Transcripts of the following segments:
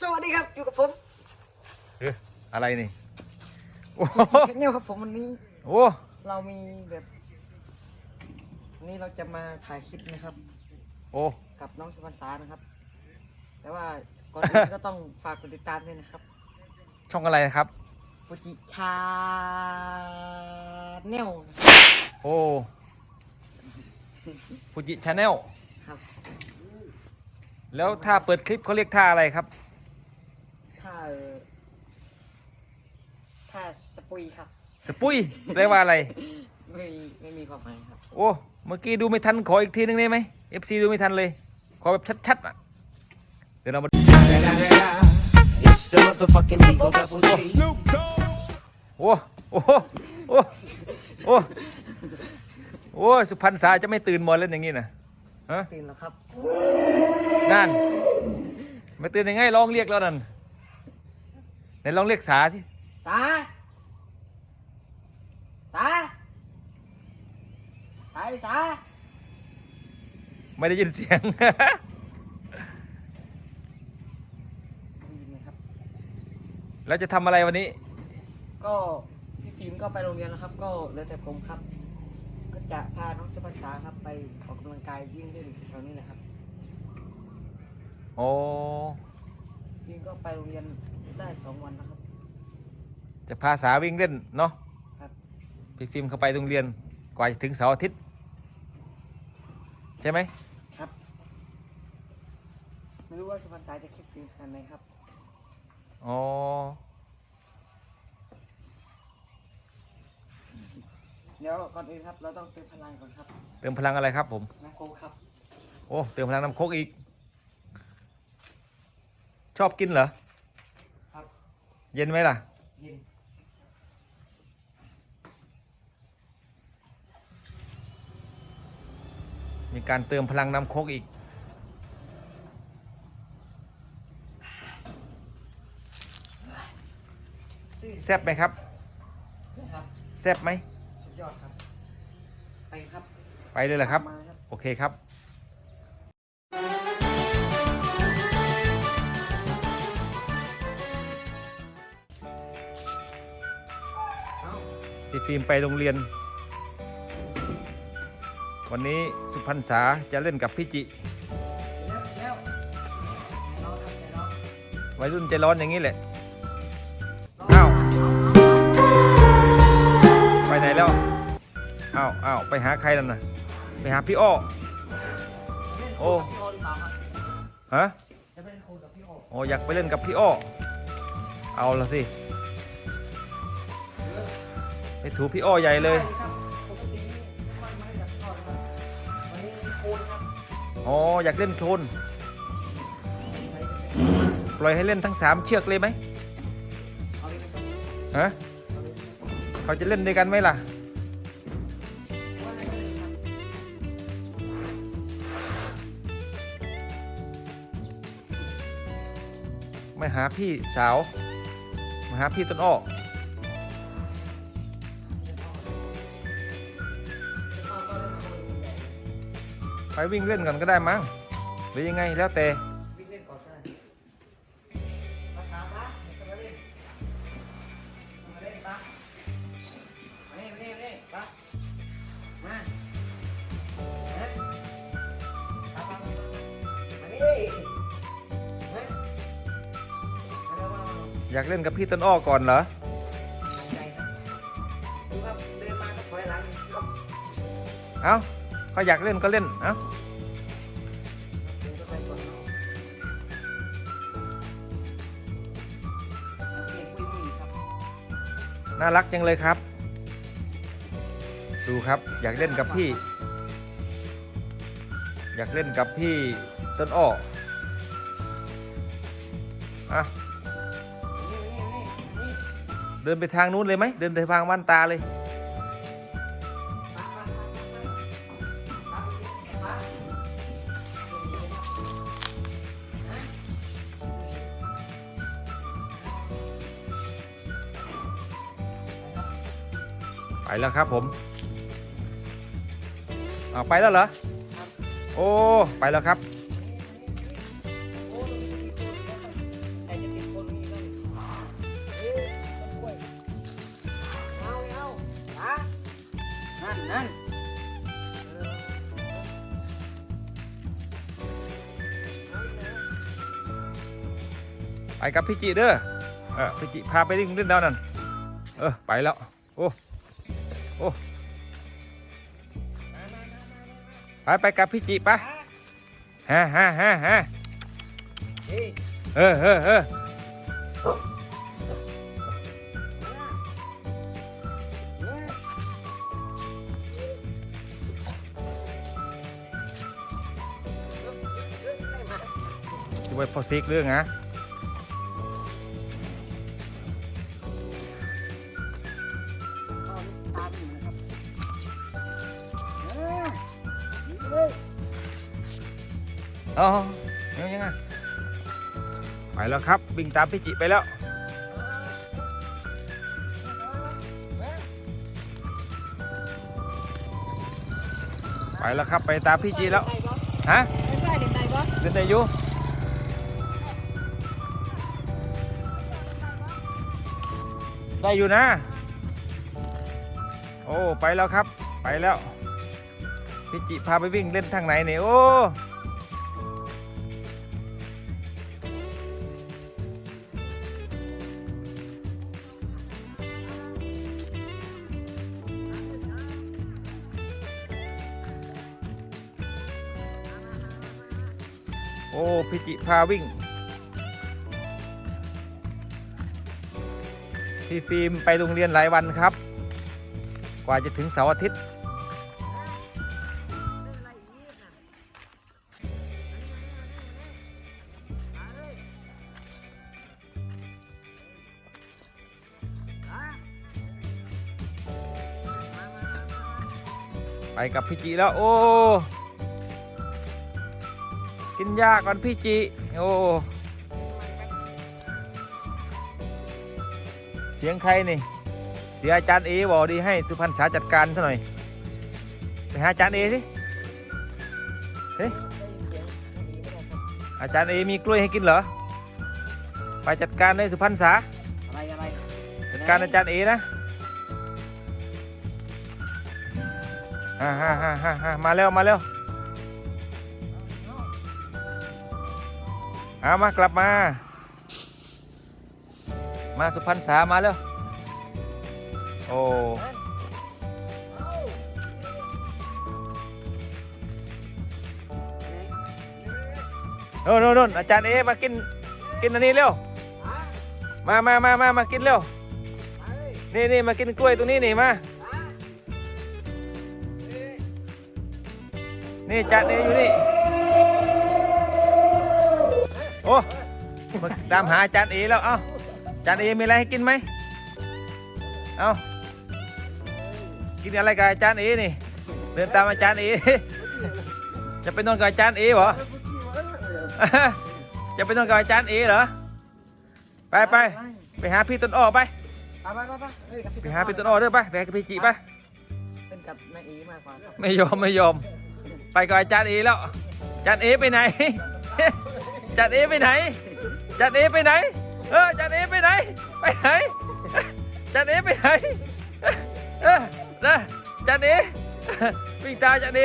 สวัสดีครับอยู่กับผมเอ๊ะอะไรนี่โอ้โหเชนเนลครับผมวันนี้ โอ้เรามีแบบวันนี้เราจะมาถ่ายคลิปนะครับ โอ้กับน้องสุพรรณษานะครับ แต่ว่าก่อนอื่นก็ต้องฝากกดติดตามด้วยนะครับช่องอะไรนะครับฟูจิชาแนลโอ้ฟูจิชาแนลครับ แล้วถ้าเปิดคลิปเขาเรียกท่าอะไรครับ ถ้าเอ่อ ถ้าสปุยครับ สปุยแปลว่าอะไร ไม่มีไม่มีความหมายครับ โอ้ เมื่อกี้ดูไม่ทันขออีกทีนึงได้ไหม FC ดูไม่ทันเลย ขอแบบชัดๆอะ เดี๋ยวเรามา It's the motherfucking Eagle Double G. โอ้ โอ้โหโอ้ โอ้ โอ้สุพรรณษาจะไม่ตื่นหมดเล่นอย่างนี้นะฮะ ตื่นแล้วครับ นั่นไม่ตื่นยังไงลองเรียกแล้วนั่นไหนลองเรียกสาที่ สา สาสายสา ไม่ได้ยินเสียงได้ยินไหมครับแล้วจะทำอะไรวันนี้ ก็พี่ฟิล์มก็ไปโรงเรียนแล้วครับ ก็เหลือแต่ผมครับ ก็จะพาน้องเจ้าภาษาครับไปออกกำลังกายวิ่งเล่นแถวนี้แหละครับโอ้ ฟิล์มก็ไปโรงเรียนได้สองวันแล้วครับ จะพาสาวิ่งเล่นเนาะครับพี่ฟิล์มเข้าไปโรงเรียนกว่าจะถึงเสาร์อาทิตย์ใช่ไหมครับไม่รู้ว่าสุพรรณสายจะคิดถึงขนาดไหนครับอ๋อเดี๋ยวก่อนอื่นครับเราต้องเติมพลังก่อนครับ เติมพลังอะไรครับผมนะโคครับโอ้เติมพลังน้ำโคกอีก ชอบกินเหรอครับ เย็นไหมล่ะยิน มีการเติมพลังน้ำโคกอีกซื่อแซ่บไหมครับ นะครับแซ่บไหม สุดยอดครับ ไปครับ ไปเลยเหรอครับ มาครับ โอเคครับเอาพี่ฟิล์มไปโรงเรียน วันนี้สุพรรณษาจะเล่นกับพี่จิแล้วแล้วใจร้อนครับใจร้อนวัยรุ่นใจร้อนอย่างนี้แหละอ้าวไปไหนแล้วอ้าวอ้าวไปหาใครนั่นน่ะ ไปหาพี่อ้อเล่นโอ้โอ้พี่โอหรือเปล่าครับฮะจะไปเล่นโคกับพี่โอโอ้อยากไปเล่นกับพี่อ้อ เอาละสิ ไปถูพี่อ้อใหญ่เลยไอ๋อ อยากเล่นโคลนปล่อยให้เล่นทั้งสามเชือกเลยไหมฮะเขาจะเล่นด้วยกันไหมล่ะไรก็เล่หาพี่สาว มาหาพี่ต้นอ้อ ไปวิ่งเล่นกันก็ได้มั้งหรือยังไงแล้วแต่วิ่งเล่นก่อนได้มาถามปะเดี๋ยวจะมาเล่นมาเล่นปะมาเล่นมาเล่นมาเล่นปะมาฮะปะปะมาดิฮะมาเร็วมาอยากเล่นกับพี่ต้นอ้อก่อนเหรอใจครับดูครับเดินมาก็ถอยหลังครับเอ้า เขาอยากเล่นก็เล่นเอ้าน่าะโอเคปุ้ยปุ้ยครับน่ารักจังเลยครับ ดูครับอยากเล่นกับพี่ อยากเล่นกับพี่ต้นอ้ออะเดินไปทางนู้นเลยไหมเดินไปทางบ้านตาเลย ไปแล้วครับผมเอาไปแล้วเหรอโอ้ไปแล้วครับไปกับพี่จิเด้อเออพี่จิพาไปดิ้งเล่นดาวนั่นเออไปแล้วโอ้ โอ้ไปไปกับพี่จิไปฮะฮะฮะฮะเฮ้เออเออเออจะไปพอซิกเรื่องนะ อ๋อยังยังไงไปแล้วครับวิ่งตามพี่จิไปแล้วไปแล้วครับไปตามพี่จีแล้วฮะไม่ได้เล่นได้ปะเล่นได้อยู่ได้อยู่นะ โอ้ไปแล้วครับ ไปแล้วพี่จิพาไปวิ่งเล่นทางไหนเนี่ยโอ้ โอ้พี่จิพาวิ่ง พี่ฟิล์มไปโรงเรียนหลายวันครับ กว่าจะถึงเสาร์อาทิตย์ไปกับพี่จีแล้ว โอ้ กินยาก่อนพี่จีโอ้เสียงใครนี่เสียอาจารย์เอบอกดีให้สุพรรณษาจัดการซะหน่อยไปหาอาจารย์เอสิเฮ้ยอาจารย์เอมีกล้วยให้กินเหรอไปจัดการให้สุพรรณษาอะไรอะไรจัดการอาจารย์เอนะฮ่าฮ่าฮ่าฮ่าฮ่ามาเร็วมาเร็ว เอามากลับมา มาสุพรรณษามาเร็วโอ้โน่นโน่นอาจารย์เอมากินกินอันนี้เร็ว มามามามามากินเร็ว นี่นี่มากินกล้วยตรงนี้นี่มา นี่จานเออยู่นี่ โอ้มาตามหาจานเอแล้วเอ้าจานเอมีอะไรให้กินไหมเอ้ากินอะไรกับอาจารย์เอนี่เดินตามอาจารย์เอจะไปนอนกับอาจารย์เอเหรอจะไปนอนกับอาจารย์เอเหรอไปไปไปหาพี่ต้นอ้อไปไปไปไปไปเฮ้ยกับไปหาพี่ต้นอ้อเด้อไปไปกับพี่จิไปเป็นกับนายเอมากกว่าไม่ยอมไม่ยอม ไปกับอาจารย์เอแล้วอาจารย์เอไปไหนอา จารย์เอไปไหนจารย์เอไปไหน เออจารย์เอไปไหน ไปไหนจารย์เอไปไหน เออนะอาจารย์เอวิ่งตาจารย์เอ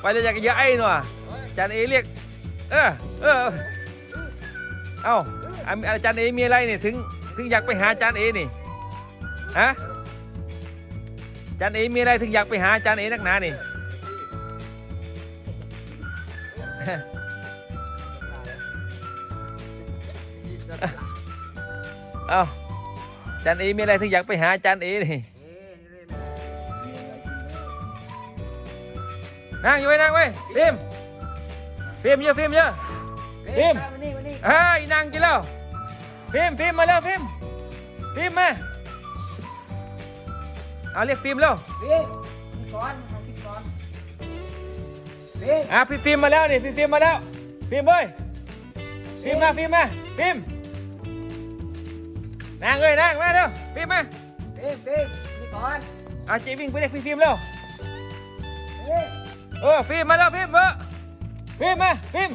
ไปเลยอยากเยอะไอ้หน่อยจารย์เอเรียก เออ เออ เอ้าอาจารย์เอมีอะไรนี่ถึง ถึงอยากไปหาอาจารย์เอนี่ ฮะอาจารย์เอมีอะไรถึงอยากไปหาอาจารย์เอนักหนานี่ เอ้าอาจารย์เอมีอะไรถึงอยากไปหาอาจารย์เอนี่เอ๊ะนี่เลยนั่งอยู่ไว้นั่งไว้ฟิล์มฟิล์มเยอะฟิล์มเยอะเอ๊ะมานี่มานี่เฮ้ยนั่งกินแล้วฟิล์มฟิล์มมาแล้วฟิล์มฟิล์มมาเอาเรียกฟิล์มแล้วพี่พี่ก่อนให้พี่ก่อนพี่อะพี่ฟิล์มมาแล้วนี่พี่ฟิล์มมาแล้วฟิล์มเอ้ยฟิล์มมาฟิล์มมาฟิล์ม นั่งเอ้ยนั่งมาเร็วฟิล์มมาพี่พี่พี่ก่อนอาจีวิ่งไปเรียกพี่ฟิล์มเร็วพี่เออฟิล์มมาแล้วฟิล์มเออฟิล์มมาฟิล์ม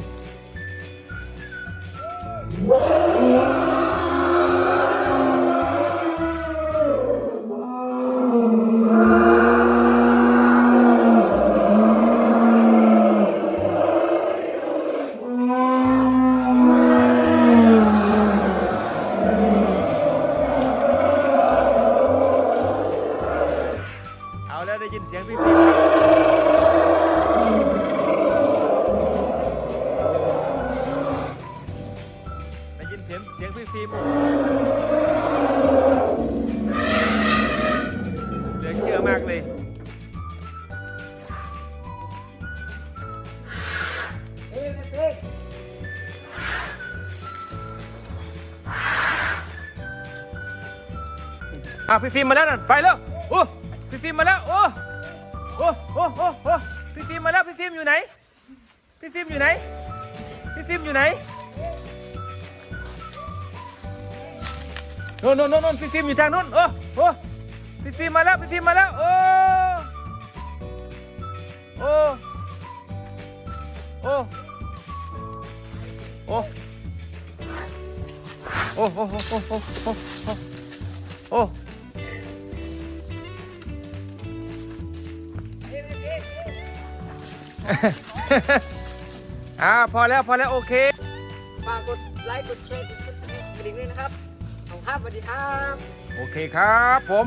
ะพี่ฟิล์มมาแล้วนั่นไปแล้วโอ้พี่ฟิล์มมาแล้วโอ้โอ้โอ้โอ้โอ้พี่ฟิล์มมาแล้วพี่ฟิล์มอยู่ไหน พี่ฟิล์มอยู่ไหน พี่ฟิล์มอยู่ไหนโน่นโน่นโน่นโน่นพี่ฟิล์มอยู่ทางโน้นโอ้โอ้พี่ฟิล์มมาแล้วพี่ฟิล์มมาแล้วโอ้โอ้โอ้โอ้โอ้โอ้โอ้โอ้โอ้ อ่าพอแล้วพอแล้วโอเค ฝากกดไลค์กดแชร์กดซับสไครต์กระดิ่งด้วยนะครับขอบคุณครับสวัสดีครับ โอเคครับผม